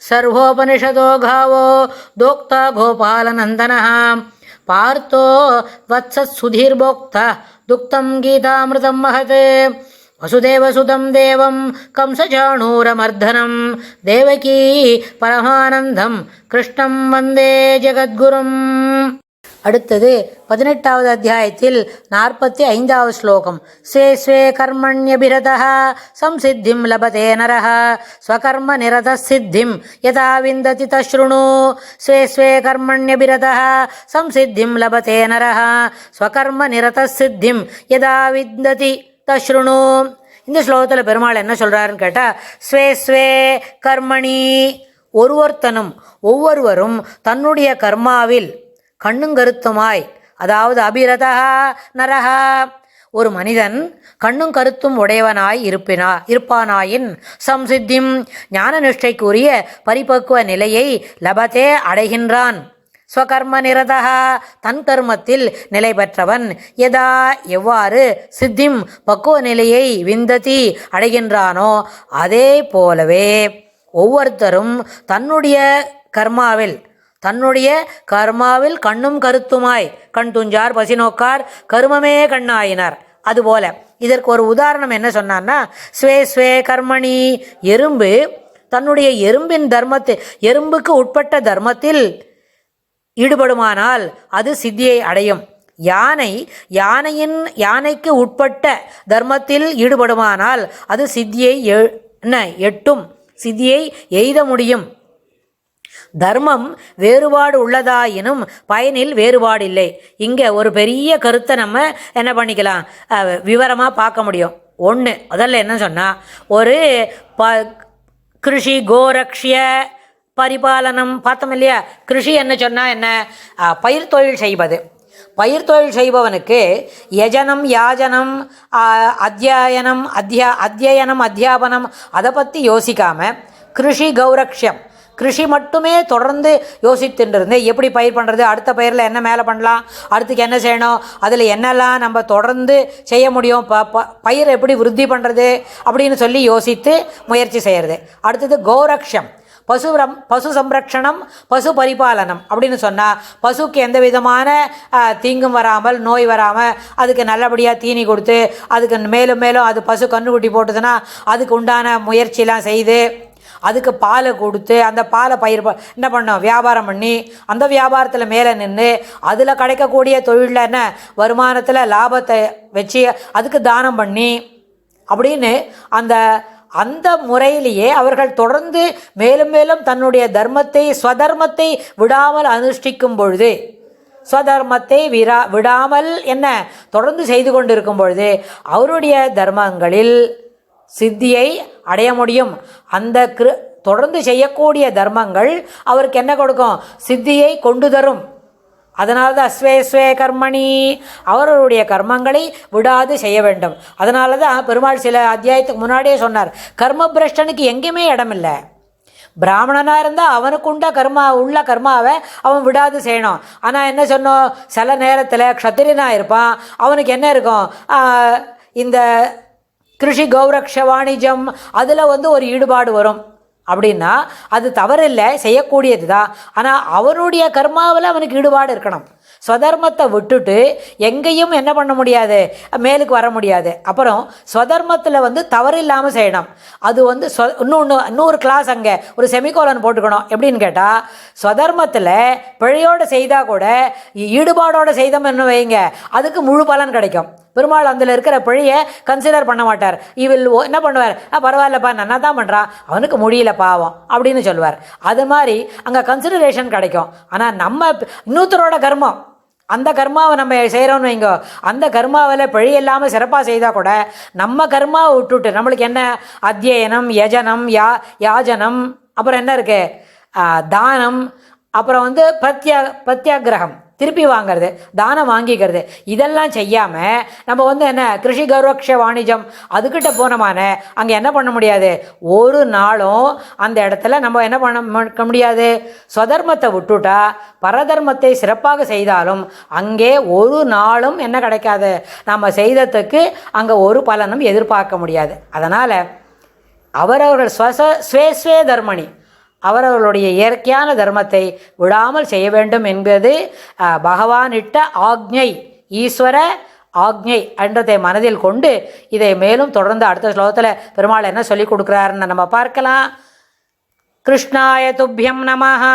సర్వోపనిషదో గావో దోక్త గోపాలనందన. పార్థో వత్సత్సుధీర్భోక్త దుక్తం గీతామృతం మహతే వసుదేవసుతం దేవం కంసచాణూరమర్ధనం దేవకీ పరమానందం కృష్ణం వందే జగద్గురుం. அடுத்தது பதினெட்டாவது அத்தியாயத்தில் நாற்பத்தி ஐந்தாவது ஸ்லோகம். ஸ்வே ஸ்வே கர்மண்யபிரதः சம்சித்திம் லபதே நரஹ ஸ்வகர்ம நிரத சித்திம் யதா விந்ததி தஸ்ருணு ஸ்வே ஸ்வே கர்மண்யபிரதः சம்சித்திம் லபதே நரஹ ஸ்வகர்ம நிரத சித்திம் யதா விந்ததி தஸ்ருணு இந்த ஸ்லோகத்தில் பெருமாள் என்ன சொல்கிறாருன்னு கேட்டால் ஸ்வே ஸ்வே கர்மணி ஒருவர்த்தனும் ஒவ்வொருவரும் தன்னுடைய கர்மாவில் கண்ணுங்கருத்துமாய் அதாவது அபிரதா நரஹா. ஒரு மனிதன் கண்ணும் கருத்தும் உடையவனாய் இருப்பினா இருப்பானாயின் சம்சித்திம் ஞான நிஷ்டைக்குரிய பரிபக்குவ நிலையை லபத்தே அடைகின்றான். ஸ்வகர்ம நிரதா தன் கர்மத்தில் நிலை பெற்றவன் எதா எவ்வாறு சித்திம் பக்குவ நிலையை விந்ததி அடைகின்றானோ அதே போலவே ஒவ்வொருத்தரும் தன்னுடைய கர்மாவில் தன்னுடைய கர்மாவில் கண்ணும் கருத்துமாய். கண் துஞ்சார் பசி நோக்கார் கருமமே கண்ணாயினார். அதுபோல இதற்கு ஒரு உதாரணம் என்ன சொன்னார்னா ஸ்வே ஸ்வே கர்மணி எறும்பு தன்னுடைய எறும்பின் தர்மத்தை எறும்புக்கு உட்பட்ட தர்மத்தில் ஈடுபடுமானால் அது சித்தியை அடையும். யானை யானையின் யானைக்கு உட்பட்ட தர்மத்தில் ஈடுபடுமானால் அது சித்தியை எ- என்ன எட்டும். சித்தியை எய்த முடியும். தர்மம் வேறுபாடு உள்ளதாயினும் பயனில் வேறுபாடு இல்லை இங்கே ஒரு பெரிய கருத்தை நம்ம என்ன பண்ணிக்கலாம் விவரமாக பார்க்க முடியும். ஒன்று முதல்ல என்ன சொன்னால் ஒரு ப கிருஷி கோரக்ஷிய பரிபாலனம் பார்த்தோம் இல்லையா? கிருஷி என்ன சொன்னால் என்ன? பயிர் தொழில் செய்வது பயிர் தொழில் செய்பவனுக்கு யஜனம் யாஜனம் அத்தியாயனம் அத்தியா அத்தியனம் அத்தியாபனம் அதை பற்றி யோசிக்காமல் கிருஷி கௌரக்ஷம் கிருஷி மட்டுமே தொடர்ந்து யோசித்துட்டு இருந்து எப்படி பயிர் பண்ணுறது அடுத்த பயிரில் என்ன மேலே பண்ணலாம்? அடுத்துக்கு என்ன செய்யணும்? அதில் என்னெல்லாம் நம்ம தொடர்ந்து செய்ய முடியும்? ப ப பயிர் எப்படி விருத்தி பண்ணுறது அப்படின்னு சொல்லி யோசித்து முயற்சி செய்கிறது அடுத்தது கோரக்ஷம். பசு ரம் பசு சம்ரக்ஷணம் பசு பரிபாலனம் அப்படின்னு சொன்னால் பசுக்கு எந்த விதமான தீங்கும் வராமல் நோய் வராமல் அதுக்கு நல்லபடியாக தீனி கொடுத்து அதுக்கு மேலும் மேலும் அது பசு கன்றுக்குட்டி போட்டுதுன்னா அதுக்கு உண்டான முயற்சிலாம் செய்து அதுக்கு பாலை கொடுத்து அந்த பாலை பயிர் ப- என்ன பண்ணோம்? வியாபாரம் பண்ணி அந்த வியாபாரத்தில் மேலே நின்று அதில் கிடைக்கக்கூடிய தொழிலில் என்ன? வருமானத்தில் லாபத்தை வச்சு அதுக்கு தானம் பண்ணி அப்படின்னு அந்த அந்த முறையிலேயே அவர்கள் தொடர்ந்து மேலும் மேலும் தன்னுடைய தர்மத்தை ஸ்வதர்மத்தை விடாமல் அனுஷ்டிக்கும் பொழுது ஸ்வதர்மத்தை விரா விடாமல் என்ன? தொடர்ந்து செய்து கொண்டிருக்கும் பொழுது அவருடைய தர்மங்களில் சித்தியை அடைய முடியும். அந்த கிரு தொடர்ந்து செய்யக்கூடிய தர்மங்கள் அவருக்கு என்ன கொடுக்கும்? சித்தியை கொண்டு தரும். அதனால தான் ஸ்வே ஸ்வே கர்மணி. அவர்களுடைய கர்மங்களை விடாது செய்ய வேண்டும். அதனால தான் பெருமாள் சில அத்தியாயத்துக்கு முன்னாடியே சொன்னார் கர்ம பிரஷ்டனுக்கு எங்கேயுமே இடமில்லை. பிராமணனாக இருந்தால் அவனுக்குண்ட கர்மா உள்ள கர்மாவை அவன் விடாது செய்யணும். ஆனால் என்ன சொன்னோம்? சில நேரத்தில் க்ஷத்திரியனாக இருப்பான். அவனுக்கு என்ன இருக்கும்? இந்த கிருஷி கௌரக்ஷ வாணிஜம் அதில் வந்து ஒரு ஈடுபாடு வரும். அப்படின்னா அது தவறில்லை செய்யக்கூடியது தான் ஆனால் அவனுடைய கர்மாவில் அவனுக்கு ஈடுபாடு இருக்கணும். ஸ்வதர்மத்தை விட்டுட்டு எங்கேயும் என்ன பண்ண முடியாது? மேலுக்கு வர முடியாது. அப்புறம் ஸ்வதர்மத்தில் வந்து தவறில்லாமல் செய்யணும். அது வந்து ஸ்வ இன்னொன்று இன்னொரு கிளாஸ் அங்கே ஒரு செமிகோலன் போட்டுக்கணும். எப்படின்னு கேட்டால் ஸ்வதர்மத்தில் பிழையோடு செய்தால் கூட ஈடுபாடோடு செய்தோம்னு வைங்க. அதுக்கு முழு பலன் கிடைக்கும். பெருமாள் அதில் இருக்கிற பிழையை கன்சிடர் பண்ண மாட்டார். இவில் என்ன பண்ணுவார்? "ஆ, பரவாயில்லப்பா நன்னா தான் பண்ணுறான் அவனுக்கு முடியல பாவம் அப்படின்னு சொல்லுவார். அது மாதிரி அங்கே கன்சிடரேஷன் கிடைக்கும். ஆனால் நம்ம இன்னொருத்தரோட கர்மம் அந்த கர்மாவை நம்ம செய்கிறோம்னு வைங்கோ. அந்த கர்மாவில் பழி இல்லாமல் சிறப்பாக செய்தால் கூட நம்ம கர்மாவை விட்டுட்டு நம்மளுக்கு என்ன? அத்தியனம் யஜனம் யா யாஜனம் அப்புறம் என்ன இருக்குது தானம் அப்புறம் வந்து பிரத்யா பிரத்யாகிரகம். திருப்பி வாங்குறது தானம் வாங்கிக்கிறது. இதெல்லாம் செய்யாமல் நம்ம வந்து என்ன கிருஷி கௌரக்ஷ வாணிஜம் அதுக்கிட்ட போனமான அங்கே என்ன பண்ண முடியாது? ஒரு நாளும் அந்த இடத்துல நம்ம என்ன பண்ண முடியாது? ஸ்வதர்மத்தை விட்டுட்டா பரதர்மத்தை சிறப்பாக செய்தாலும் அங்கே ஒரு நாளும் என்ன கிடைக்காது? நம்ம செய்ததுக்கு அங்கே ஒரு பலனும் எதிர்பார்க்க முடியாது. அதனால் அவரவர்கள் ஸ்வச ஸ்வே ஸ்வே தர்மணி. அவரவர்களுடைய இயற்கையான தர்மத்தை விடாமல் செய்ய வேண்டும் என்பது பகவானிட்ட ஆக்ஞை ஈஸ்வர ஆக்ஞை என்றதை மனதில் கொண்டு இதை மேலும் தொடர்ந்து அடுத்த ஸ்லோகத்தில் பெருமாள் என்ன சொல்லி கொடுக்குறாருன்னு நம்ம பார்க்கலாம் கிருஷ்ணாய துப்பியம் நமஹா